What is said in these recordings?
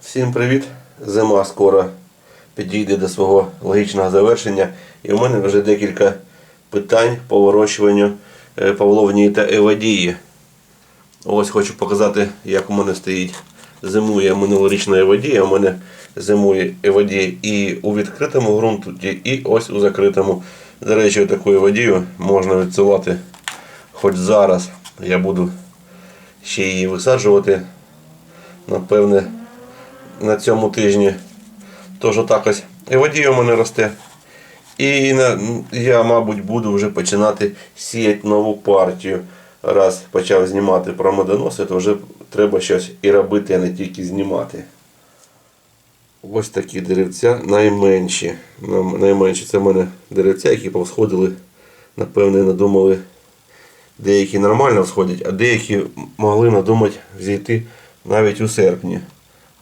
Всім привіт! Зима скоро підійде до свого логічного завершення. І в мене вже декілька питань по вирощуванню е, павловнії та евадії. Ось хочу показати, як у мене стоїть. Зимує минулорічна евадія. У мене зимує евадія і у відкритому ґрунті, і ось у закритому. До речі, таку евадію можна відсувати хоч зараз. Я буду ще її висаджувати. Напевне, на цьому тижні теж так ось евадія у мене росте. І на, я, мабуть, буду вже починати сіяти нову партію. Раз почав знімати про медоноси, то вже треба щось і робити, а не тільки знімати. Ось такі деревця найменші. Найменші це в мене деревця, які повсходили, напевне, надумали. Деякі нормально всходять, а деякі могли надумати зійти навіть у серпні.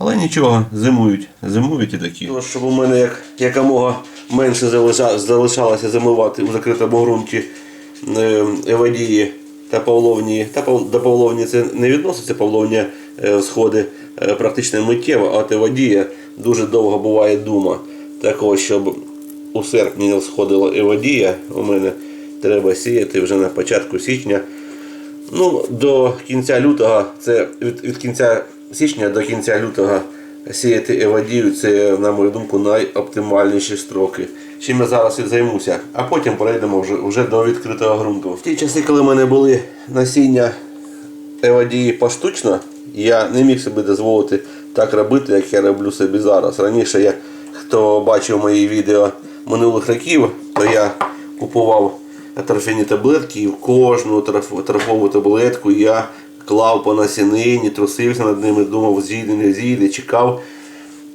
Але нічого, зимують, зимують і такі. Щоб у мене як, якомога менше залишалося зимувати у закритому ґрунті е, евадії та павловні. Та до павловні це не відноситься, павловня е, сходи е, практично миттєво, а от евадія дуже довго буває дума. Такого, щоб у серпні не сходила евадія, у мене треба сіяти вже на початку січня. Ну, до кінця лютого, це від, від кінця січня до кінця лютого сіяти евадію, це, на мою думку, найоптимальніші строки. Чим я зараз і займуся, а потім перейдемо вже, вже до відкритого ґрунту. В ті часи, коли в мене були насіння евадії поштучно, я не міг собі дозволити так робити, як я роблю собі зараз. Раніше я, хто бачив мої відео минулих років, то я купував торфяні таблетки і в кожну торф- торфову таблетку я клав по насінині, трусився над ними, думав, зійде, не зійде, чекав.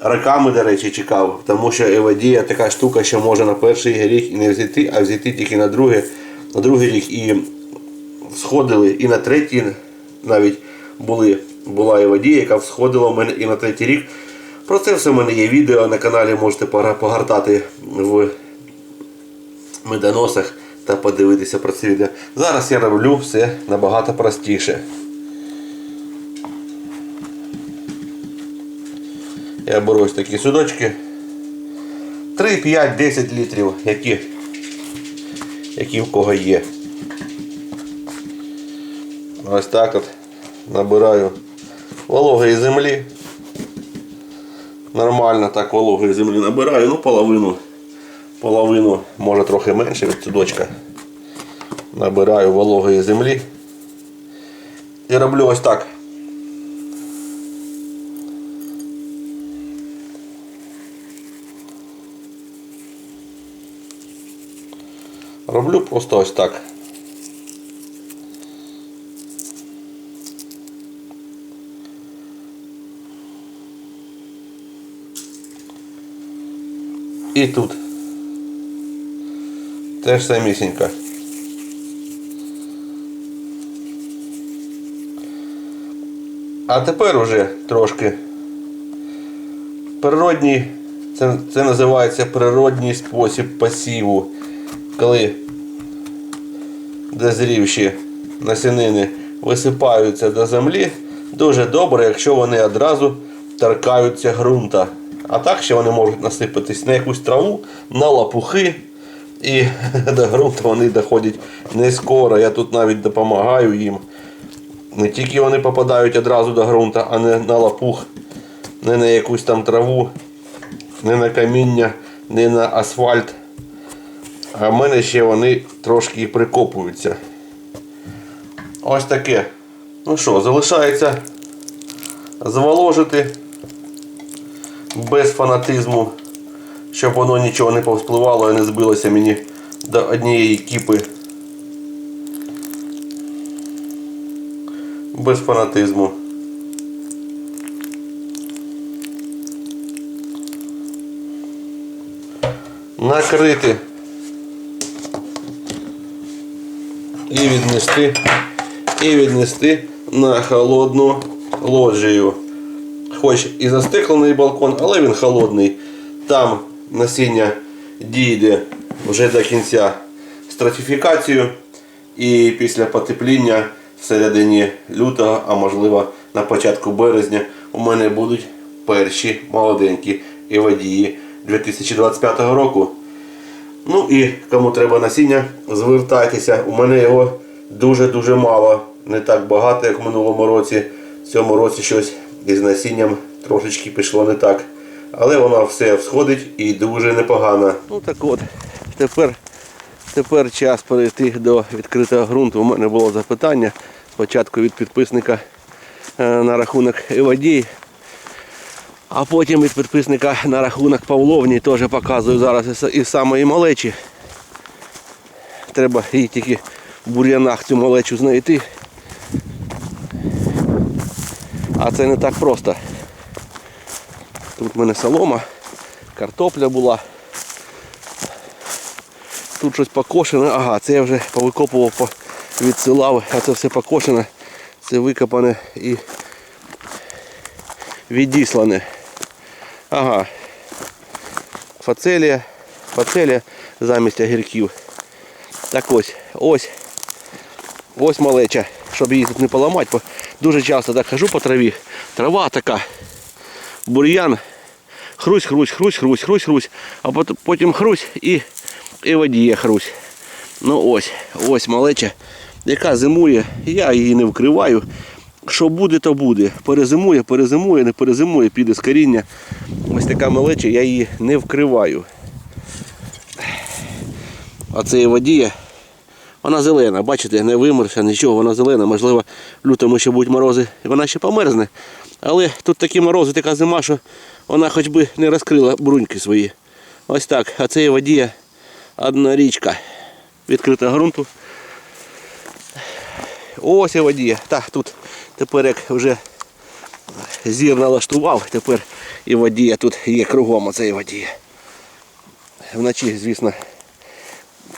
Роками, до речі, чекав, тому що евадія така штука, що може на перший рік і не взійти, а взійти тільки на другий, на другий рік і сходили і на третій навіть були, була евадія, яка всходила в мене і на третій рік. Про це все в мене є відео на каналі, можете погортати в медоносах та подивитися про це відео. Зараз я роблю все набагато простіше. Я беру ось такі судочки. 3, 5, 10 літрів, які, які в кого є. Ось так от набираю вологої землі. Нормально так вологої землі набираю, ну половину, половину, може трохи менше від судочка. Набираю вологої землі. І роблю ось так. Роблю просто ось так. І тут. Теж самісінько. А тепер уже трошки природній, це, це називається природній спосіб посіву. Коли дозрівші насінини висипаються до землі, дуже добре, якщо вони одразу торкаються ґрунта. А так ще вони можуть насипатись на якусь траву, на лапухи. І до ґрунту вони доходять не скоро. Я тут навіть допомагаю їм. Не тільки вони попадають одразу до ґрунта, а не на лапух, не на якусь там траву, не на каміння, не на асфальт. А в мене ще вони трошки і прикопуються. Ось таке. Ну що, залишається зволожити без фанатизму, щоб воно нічого не повспливало і не збилося мені до однієї кіпи. Без фанатизму. Накрити і віднести, і віднести на холодну лоджію. Хоч і застеклений балкон, але він холодний. Там насіння дійде вже до кінця стратифікацію. І після потепління в середині лютого, а можливо на початку березня, у мене будуть перші молоденькі евадії 2025 року. Ну і кому треба насіння, звертайтеся. У мене його дуже-дуже мало. Не так багато, як в минулому році. В цьому році щось із насінням трошечки пішло не так. Але воно все всходить і дуже непогано. Ну так от, тепер, тепер час перейти до відкритого ґрунту. У мене було запитання спочатку від підписника е, на рахунок Евадій. А потім від підписника на рахунок Павловні теж показую зараз із- самої малечі. Треба їй тільки в бур'янах цю малечу знайти. А це не так просто. Тут в мене солома, картопля була. Тут щось покошене. Ага, це я вже повикопував, по- відсилав, а це все покошене. Це викопане і відіслане. Ага. Фацелія. Фацелія замість огірків. Так ось, ось. Ось малеча, щоб її тут не поламати. Дуже часто так хожу по траві. Трава така. Бур'ян. Хрусь, хрусь, хрусь, хрусь, хрусь, хрусь. А потім хрусь і, і водіє хрусь. Ну ось, ось малеча, яка зимує. Я її не вкриваю. Що буде, то буде. Перезимує, перезимує, не перезимує, піде з коріння. Ось така малеча, я її не вкриваю. А це водія. Вона зелена, бачите, не вимерша, нічого, вона зелена. Можливо, в лютому ще будуть морози, і вона ще померзне. Але тут такі морози, така зима, що вона хоч би не розкрила бруньки свої. Ось так. А це водія одна річка. Відкрита ґрунту. Ось і водія. Так, тут тепер як вже зір налаштував, тепер і водія тут є кругом, оце і водія. Вночі, звісно,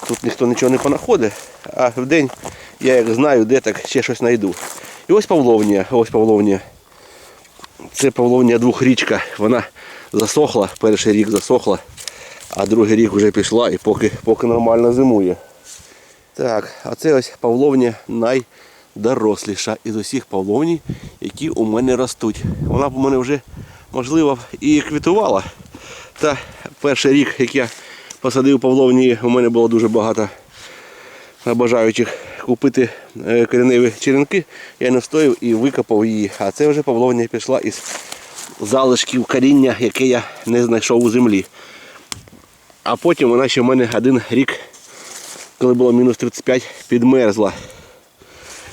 тут ніхто нічого не понаходить, а вдень я як знаю, де так ще щось знайду. І ось Павловнія, ось Павловнія. Це Павловнія двохрічка. Вона засохла, перший рік засохла, а другий рік вже пішла і поки, поки нормально зимує. Так, а це ось Павловня найдоросліша із усіх Павловні, які у мене ростуть. Вона б у мене вже, можливо, і квітувала. Та перший рік, як я посадив Павловні, у мене було дуже багато бажаючих купити е, кореневі черенки. Я не встояв і викопав її. А це вже Павловня пішла із залишків коріння, яке я не знайшов у землі. А потім вона ще в мене один рік коли було мінус 35, підмерзла.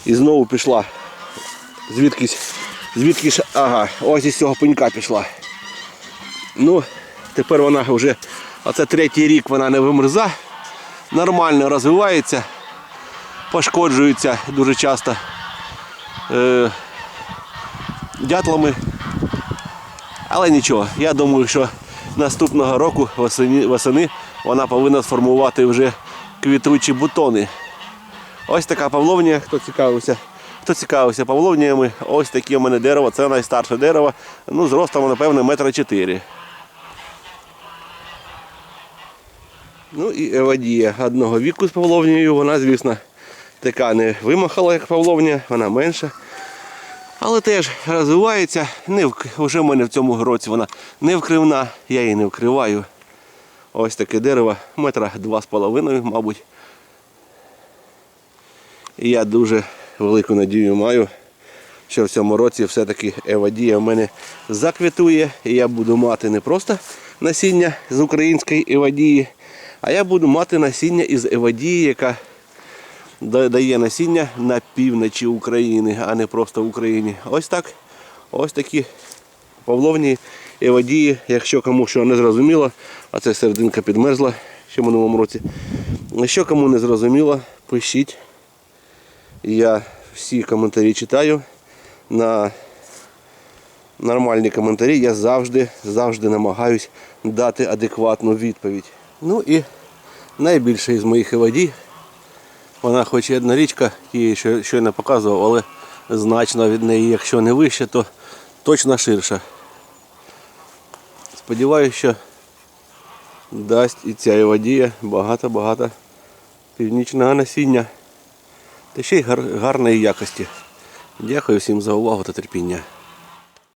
І знову пішла. Звідкись, звідки ж, ага, ось із цього пенька пішла. Ну, тепер вона вже, оце третій рік вона не вимерза, нормально розвивається, пошкоджується дуже часто е, дятлами. Але нічого, я думаю, що наступного року восени, восени вона повинна сформувати вже квітучі бутони. Ось така павловня, хто цікавився. Хто цікавився павловніями, ось таке у мене дерево, це найстарше дерево. Ну, зростом, напевно, метра чотири. Ну і евадія одного віку з павловнією, вона, звісно, така не вимахала, як павловня, вона менша. Але теж розвивається. Не в... Вже в мене в цьому році вона не вкривна, я її не вкриваю. Ось таке дерево, метра два з половиною, мабуть. І я дуже велику надію маю, що в цьому році все-таки евадія в мене заквітує. І я буду мати не просто насіння з української евадії, а я буду мати насіння із евадії, яка да- дає насіння на півночі України, а не просто в Україні. Ось так. Ось такі Павловні і водії, якщо кому що не зрозуміло, а це серединка підмерзла ще в минулому році. Якщо кому не зрозуміло, пишіть. Я всі коментарі читаю. На нормальні коментарі я завжди, завжди намагаюсь дати адекватну відповідь. Ну і найбільше із моїх водій. Вона хоч і одна річка, що щойно показував, але значно від неї, якщо не вище, то точно ширша. Сподіваюся, що дасть і ця водія багато-багато північного насіння. Та ще й гарної якості. Дякую всім за увагу та терпіння.